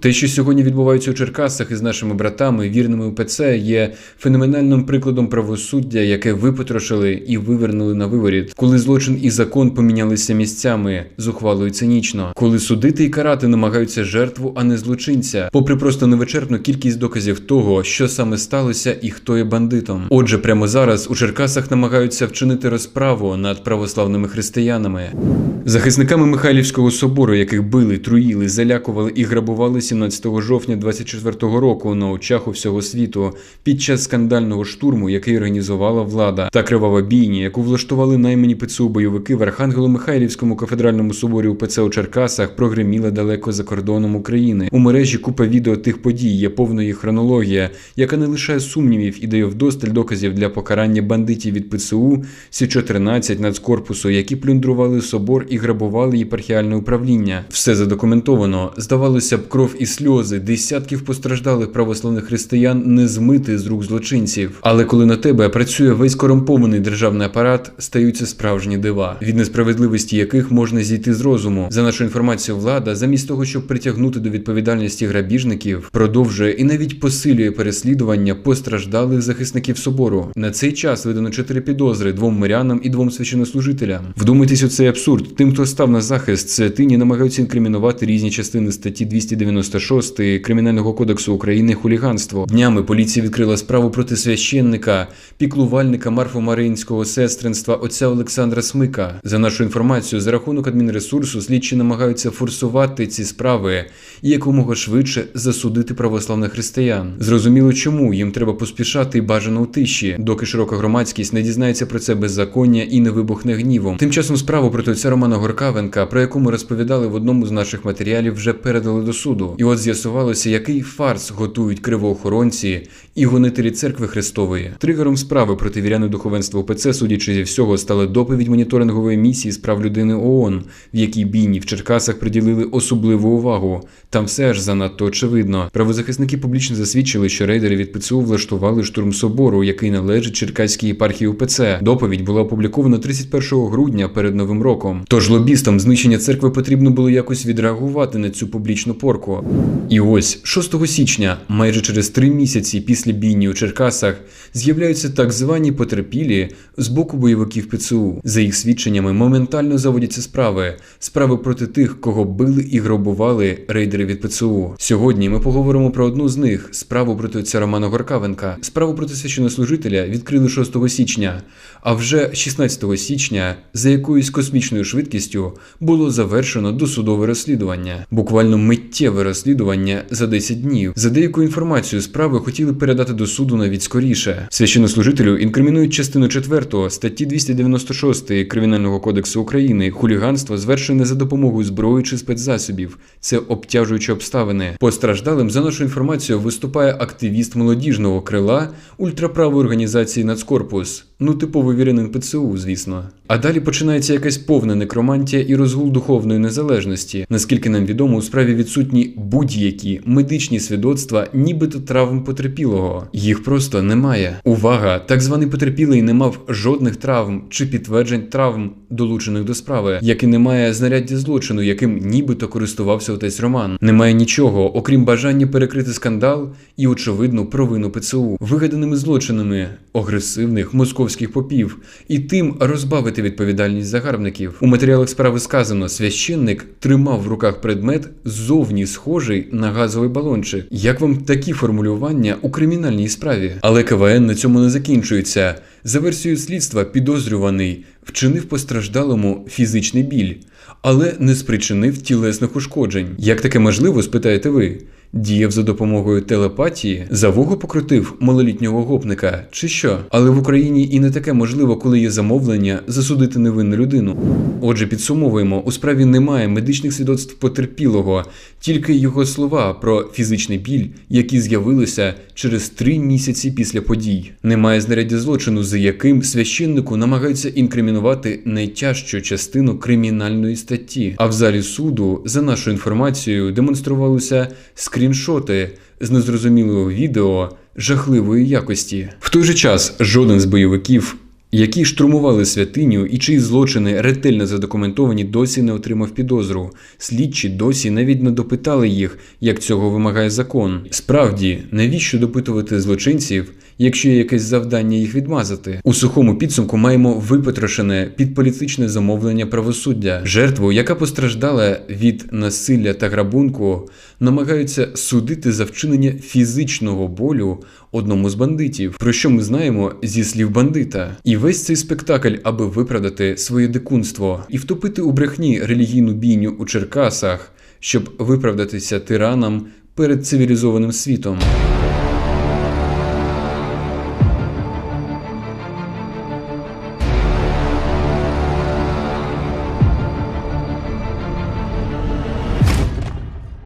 Те, що сьогодні відбувається у Черкасах із нашими братами, вірними УПЦ, є феноменальним прикладом правосуддя, яке випотрошили і вивернули на виворіт, коли злочин і закон помінялися місцями зухвало і цинічно, коли судити і карати намагаються жертву, а не злочинця, попри просто невичерпну кількість доказів того, що саме сталося і хто є бандитом. Отже, прямо зараз у Черкасах намагаються вчинити розправу над православними християнами, захисниками Михайлівського собору, яких били, труїли, залякували і грабували 17 жовтня 24-го року на очах у всього світу під час скандального штурму, який організувала влада, та кривава бійня, яку влаштували наймані ПЦУ бойовики в Архангело-Михайлівському кафедральному соборі УПЦ у Черкасах, прогреміла далеко за кордоном України. У мережі купа відео тих подій є повної хронологія, яка не лишає сумнівів і дає вдосталь доказів для покарання бандитів від ПЦУ Січо 13 нацкорпусу, які плюндрували собор і грабували єпархіальне управління. Все задокументовано. Здавалося б, кров і сльози десятків постраждалих православних християн не змити з рук злочинців. Але коли на тебе працює весь корумпований державний апарат, стаються справжні дива, від несправедливості яких можна зійти з розуму. За нашу інформацію, влада, замість того, щоб притягнути до відповідальності грабіжників, продовжує і навіть посилює переслідування постраждалих захисників собору. На цей час видано чотири підозри двом мирянам і двом священнослужителям. Вдумайтесь у цей абсурд. Тим, хто став на захист святині, намагаються інкримінувати різні частини статті 296 Кримінального кодексу України хуліганство. Днями поліція відкрила справу проти священника, піклувальника Марфо-Маринського сестринства отця Олександра Смика. За нашу інформацію, за рахунок адмінресурсу слідчі намагаються форсувати ці справи і якомога швидше засудити православних християн. Зрозуміло, чому їм треба поспішати бажано у тиші, доки широка громадськість не дізнається про це беззаконня і не вибухне гнівом. Тим часом справу проти отця Романа Горкавенка, про яку ми розповідали в одному з наших матеріалів, вже передали до суду. І от з'ясувалося, який фарс готують кривоохоронці і гонителі церкви Христової. Тригером справи проти віряни духовенства УПЦ, судячи зі всього, стала доповідь моніторингової місії з прав людини ООН, в якій бійні в Черкасах приділили особливу увагу. Там все аж занадто очевидно. Правозахисники публічно засвідчили, що рейдери від ПЦУ влаштували штурм собору, який належить Черкаській єпархії УПЦ. Доповідь була опублікована 31 грудня перед новим роком. Тож лобістам знищення церкви потрібно було якось відреагувати на цю публічну порку. І ось 6 січня, майже через три місяці після бійні у Черкасах, з'являються так звані потерпілі з боку бойовиків ПЦУ. За їх свідченнями моментально заводяться справи, справи проти тих, кого били і грабували рейдери від ПЦУ. Сьогодні ми поговоримо про одну з них справу проти отця Романа Горкавенка. Справу проти священнослужителя відкрили 6 січня, а вже 16 січня за якоюсь космічною швидкістю було завершено досудове розслідування, буквально миттєве розслідування за 10 днів. За деяку інформацію справи хотіли передати до суду навіть скоріше. Священнослужителю інкримінують частину 4 статті 296 Кримінального кодексу України хуліганство звершене за допомогою зброї чи спецзасобів. Це обтяжуючі обставини. Постраждалим за нашу інформацію виступає активіст молодіжного крила ультраправої організації Нацкорпус. Ну, типово вірянин ПЦУ, звісно. А далі починається якась повна некромантія і розгул духовної незалежності. Наскільки нам відомо, у справі відсутні будь-які медичні свідоцтва, нібито травм потерпілого. Їх просто немає. Увага! Так званий потерпілий не мав жодних травм чи підтверджень травм, долучених до справи, як і немає знаряддя злочину, яким нібито користувався отець Роман. Немає нічого, окрім бажання перекрити скандал і очевидну провину ПЦУ, вигаданими злочинами агресивних московських попів і тим розбавити відповідальність загарбників. У матеріалах справи сказано, священник тримав в руках предмет зовні схожий на газовий балончик. Як вам такі формулювання у кримінальній справі? Але КВН на цьому не закінчується. За версією слідства, підозрюваний вчинив постраждалому фізичний біль, але не спричинив тілесних ушкоджень. Як таке можливо, спитаєте ви? Діяв за допомогою телепатії, за вуго покрутив малолітнього гопника, чи що? Але в Україні і не таке можливо, коли є замовлення засудити невинну людину. Отже, підсумовуємо, у справі немає медичних свідоцтв потерпілого, тільки його слова про фізичний біль, які з'явилися через три місяці після подій. Немає знаряддя злочину, за яким священнику намагаються інкримінувати найтяжчу частину кримінальної статті. А в залі суду, за нашою інформацією, демонструвалися скріншоти з незрозумілого відео жахливої якості. В той же час жоден з бойовиків які штурмували святиню і чиї злочини ретельно задокументовані, досі не отримав підозру. Слідчі досі навіть не допитали їх, як цього вимагає закон. Справді, навіщо допитувати злочинців, якщо є якесь завдання їх відмазати? У сухому підсумку маємо випотрошене під політичне замовлення правосуддя. Жертву, яка постраждала від насилля та грабунку, намагаються судити за вчинення фізичного болю одному з бандитів, про що ми знаємо зі слів бандита. І весь цей спектакль, аби виправдати своє дикунство і втопити у брехні релігійну бійню у Черкасах, щоб виправдатися тиранам перед цивілізованим світом.